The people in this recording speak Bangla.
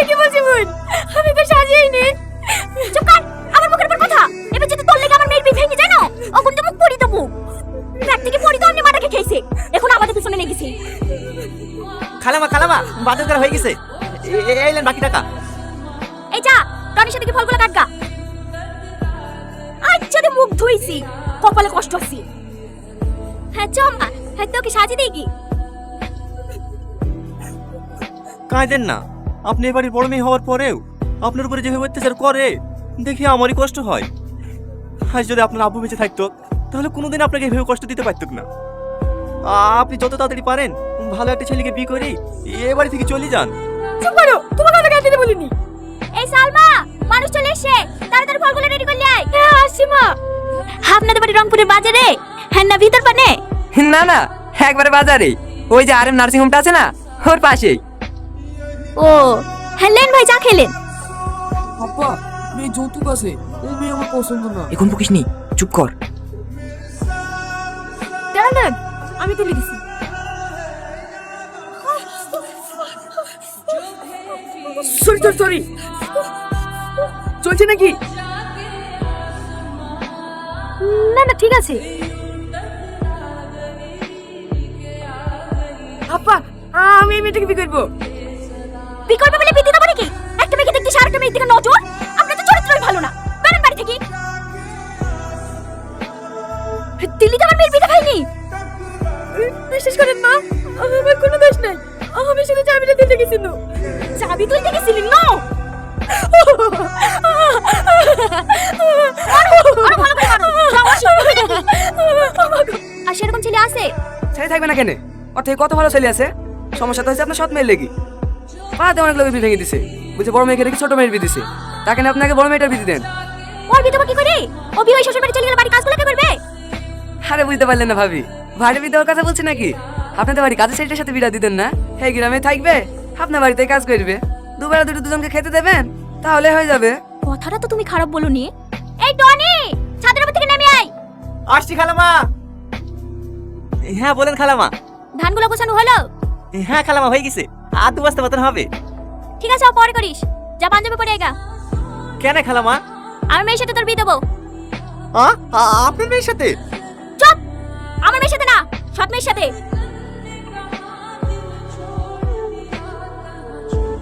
ঠিকই বলছি বোন আমি তো সাজিয়েইনি চুপ কর আমার মুখের উপর কথা। এবার যদি তোর লেগে আমার মেয়ের বিয়ে ভেঙে যায় না অগুন তো মুখ পড়ি দেবো। রাত থেকে পড়ি তো আপনি মাটাকে খেয়েছে। এখন আমাদের পিছনে লেগেছে। খালামা খালামা বাজার করা হয়ে গেছে। এই বাকি টাকা। এই যা টনির সাথে কি ফলগুলো কাটগা? আচ্ছা রে মুখ ধুইছি কপালে কষ্ট আছে হ্যাঁ চ মা হ্যাঁ তোকে সাজিয়ে দিই কি? কাঁদেন না। আপনি এবারে বড় মেয়ে হওয়ার পরেও আপনার উপরে যেভাবে অত্যাচার করে দেখে আমারই কষ্ট হয়। আজ যদি আপনার আব্বু বেঁচে থাকতো তাহলে কোনোদিন আপনাকে এভাবে কষ্ট দিতে পারতুক না। আপনি যত তাড়াতাড়ি পারেন ভালো একটা ছেলেকে বিয়ে করে এ বাড়ি থেকে চলে যান। চুপ করো! তোমাকে আমি কাটতে বলিনি। এই সালমা মানুষ চলে এসে তাড়াতাড়ি ফলগুলো রেডি করলে আয়। হ্যাঁ আসছি মা আপনাদের বাড়ি রংপুরের বাজারে? হ্যাঁ না ভিতর পানে? না না একবারে বাজারে। ওই যে আরএম নার্সিং হোমটা আছে না ওর পাশেই। ও হ্যাঁ লেন ভাই চা খেলেন। আব্বা মেয়ে যৌতুক আছে এই মেয়ে আমার পছন্দ না। এখন বকিস নি চুপ কর। দাঁড়ান দাঁড়ান আমি তুলে দিছি। সরি সরি সরি চলছে নাকি? না না ঠিক আছে। আব্বা আমি এই মেয়েটাকে বিয়ে করব। বিকল্প বলে বিদ্যুৎ দেবো নাকি? একটা মেয়েকে দেখতে আরেকটা মেয়ের দিকে নজর? আপনার তো চরিত্রই ভালো না। বেরেন বাড়ি থেকে। দিল্লিতে আমার মেয়ের বিয়ে হয়নি। বিশ্বাস করেন মা আমার কোনো দোষ নেই। আমি শুধু চাবিটা দিতে গেছিল। চাবি তুলতে গেছিলি? না আর সেরকম ছেলে আছে? ছেলে থাকবে না কেন? ওর থেকে কত ভালো ছেলে আছে? সমস্যা তো হচ্ছে আপনার সৎ মেয়ের লেগে। পাড়াতে অনেক লোক বিয়ে ভেঙে দিছে। বড় মেয়েকে রেখে ছোট মেয়ের বিয়ে দিছে। তাকে না আপনাকে বড় মেয়েটার বিয়ে দেন ওর বিধবা কি করে? ও বিয়ে শ্বশুর বাড়ি চলে গেলে বাড়ি কাজগুলো কে করবে? আরে বুঝতে পারলেন না ভাবি। ভাড়ি কথা বলছি নাকি? আপনাদের বাড়ি কাজের ছেলেটার সাথে বিড়া দিতেন না? এই গ্রামে থাকবে আপনার বাড়িতে কাজ করবে। দুবেলা দুটো দুজনকে খেতে দেবেন তাহলে হয়ে যাবে। কথাটা তো তুমি খারাপ বলনি। এই টনি ছাদের উপর থেকে নেমে আয়। আসছি খালামা। হ্যাঁ বলেন খালামা। ধানগুলো গোছানো হলো? হ্যাঁ খালামা হয়ে গেছে। আর দু বস্তা মতন হবে। ঠিক আছে পরে করিস। যা পাঞ্জাবি পরে এগা কেন খালামা আমার মেয়ের সাথে তোর বিয়ে দেবো। আপনার মেয়ের সাথে? চুপ! আমার মেয়ের সাথে না সৎ মেয়ের সাথে।